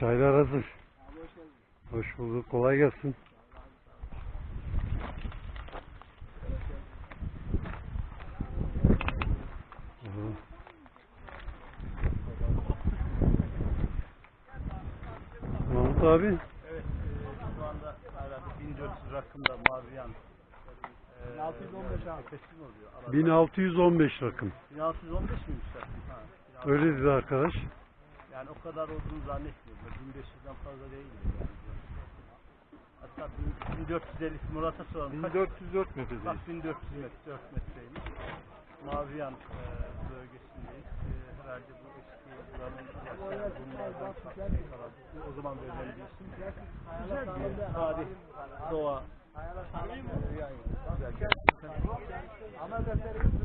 Çaylar hazır. Hoş bulduk. Kolay gelsin. Mahmut abi Evet, e, şu anda herhalde 1400 rakımda mavi yan. E, 1615 abi. Teslim oluyor. Arada. 1615 rakım. 1615 miymiş rakım? Ha, 1615. Öyle dedi arkadaş. Yani o kadar olduğunu zannetmiyorum. 1500'den fazla değil. Yani. Hatta 1450 Murat'a soralım. Kaç- 1404 metre Bak 1400 metre, 4 metreymiş. Mavi yan e, bölgesindeyiz. E, herhalde bu eski yaşayan bunlardan kalan. O zaman verilen bir isim. Güzel bir tarih, doğa.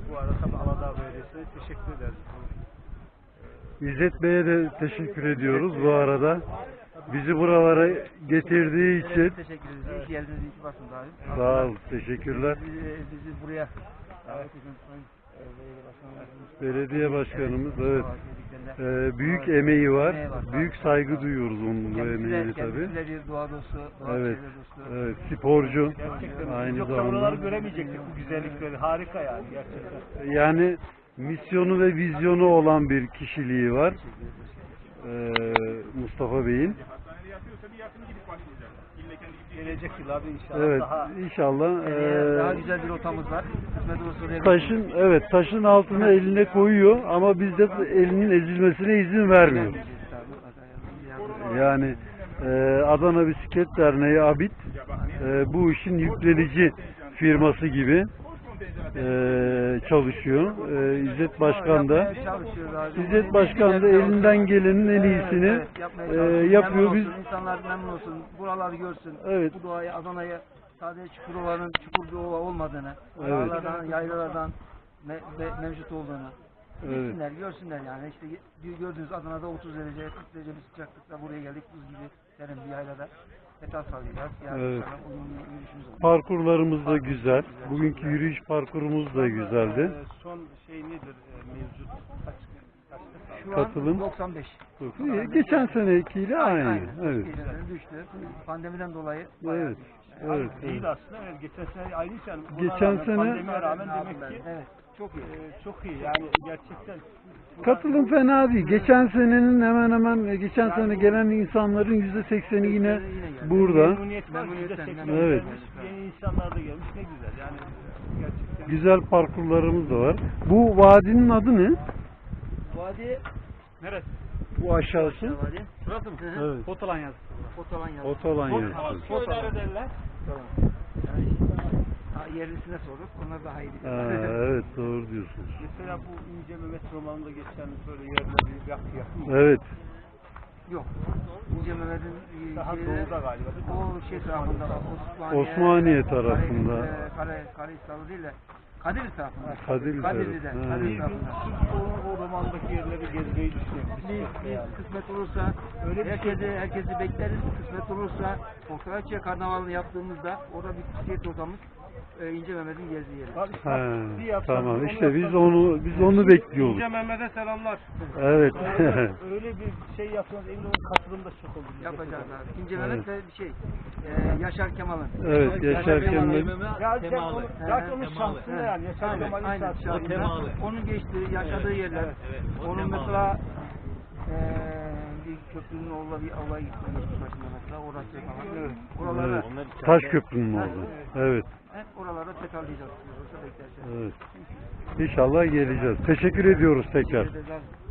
Bu arada tabii Aladağ Belediyesi'ne teşekkür ederiz. İzzet Bey'e de teşekkür ediyoruz bu arada. Bizi buralara getirdiği için. Evet, teşekkür ederiz. İyi ki geldiniz, iyi ki varsınız abi. Sağ ol, teşekkürler. Bizi, bizi buraya davet edin. E, Belediye Başkanımız. Belediye başkanımız evet. Ee, büyük emeği var. Büyük saygı duyuyoruz onun bu emeğine tabii. bir doğa dostu, doğa Evet. dostu. Evet, sporcu gerçekten aynı yoksa buraları zamanda. göremeyecektik bu güzellikleri. Harika yani gerçekten. Yani misyonu ve vizyonu olan bir kişiliği var. Ee, Mustafa Bey'in. Gelecek yıllarda inşallah Evet, daha inşallah. Daha ee, güzel bir rotamız var. Taşın evet taşın altına eline koyuyor ama biz de elinin ezilmesine izin vermiyoruz. Yani e, Adana Bisiklet Derneği ABİT e, bu işin yüklenici firması gibi e, çalışıyor. E, İzzet Başkan da İzzet Başkan da elinden gelenin en iyisini e, yapıyor. Biz insanlar memnun olsun, buraları görsün, Evet. bu doğayı, Adana'yı sadece Çukurova'nın çukur bir ova olmadığını, Evet. dağlardan, yaylalardan me- me- mevcut olduğunu Evet. bilsinler, görsünler yani. İşte gördüğünüz Adana'da 30 derece, 40 derece bir sıcaklıkta buraya geldik, buz gibi serin bir yaylada. Evet. parkurlarımız da güzel. Bugünkü yürüyüş parkurumuz da güzeldi. e, son şey nedir e, mevcut? Şu Katılım. an 95. İyi, Geçen senekiyle aynı. Aynen. Evet. Düştü. Pandemiden dolayı Evet. Evet. evet. Değil aslında. Evet, geçen sene aynıyken ona Geçen sene- pandemiye rağmen demek ki Evet. Çok iyi. e, çok iyi. Yani gerçekten Katılım fena değil. Geçen senenin hemen hemen geçen sene gelen insanların yüzde sekseni yine burada. memnuniyet var. Memnuniyetten, %80 Evet. Yeni insanlar da gelmiş. Ne güzel. Yani e, gerçekten. Güzel parkurlarımız da var. Bu vadinin adı ne? Vadi Neresi? Bu aşağısı. Vadi. Burası mı? Evet. Potalan yazısı. Fotolan yazı. Otolan yazısı. Köyler derler. Yani işte, ha, yerlisine sorduk. Onlar daha iyi bilir. Ha, evet doğru diyorsunuz. Mesela bu İnce Mehmet romanında geçen böyle yerleri yak yakın mı? Evet. Yok. İnce Mehmet'in e, Daha şeyleri- doğuda galiba değil mi? O şey tarafında Osmaniye, Osmaniye tarafında. Kale, Kale, Kale İstanbul değil de Kadir tarafında. Kadirli Kadirli'de. tarafı. Kadir Bir tarafında. gün sırf o, o romandaki yerleri gezmeyi düşünüyorum. Biz, biz kısmet olursa Öyle bir şey herkesi, herkesi bekleriz. Kısmet olursa Fotoğrafçı Karnavalı'nı yaptığımızda orada bir bisiklet rotamız e, İnce Mehmet'in gezdiği yeri. Bak, işte bir yapsak, tamam onu işte biz yapsak- onu biz onu bekliyoruz. İnce Mehmet'e selamlar. Evet. Öyle, öyle bir şey yapıyoruz. Emin olun katılım da çok olur. Yapacağız abi. İnce Mehmet de bir şey. E, Yaşar Kemal'ın. Evet Yaşar Kemal. Ya sen onu, ya onun He. şahsında yani. Yaşar Kemal'in aynen. Şahsında. Onun geçtiği, yaşadığı yerler. Onun mesela köprünün orada bir olay geçmiş başında mesela orası falan. Evet. Oralara, Evet. Taş köprünün orada. Evet. hep oralara tekrarlayacağız. Evet. İnşallah geleceğiz. Teşekkür ediyoruz tekrar. Teşekkür ederiz.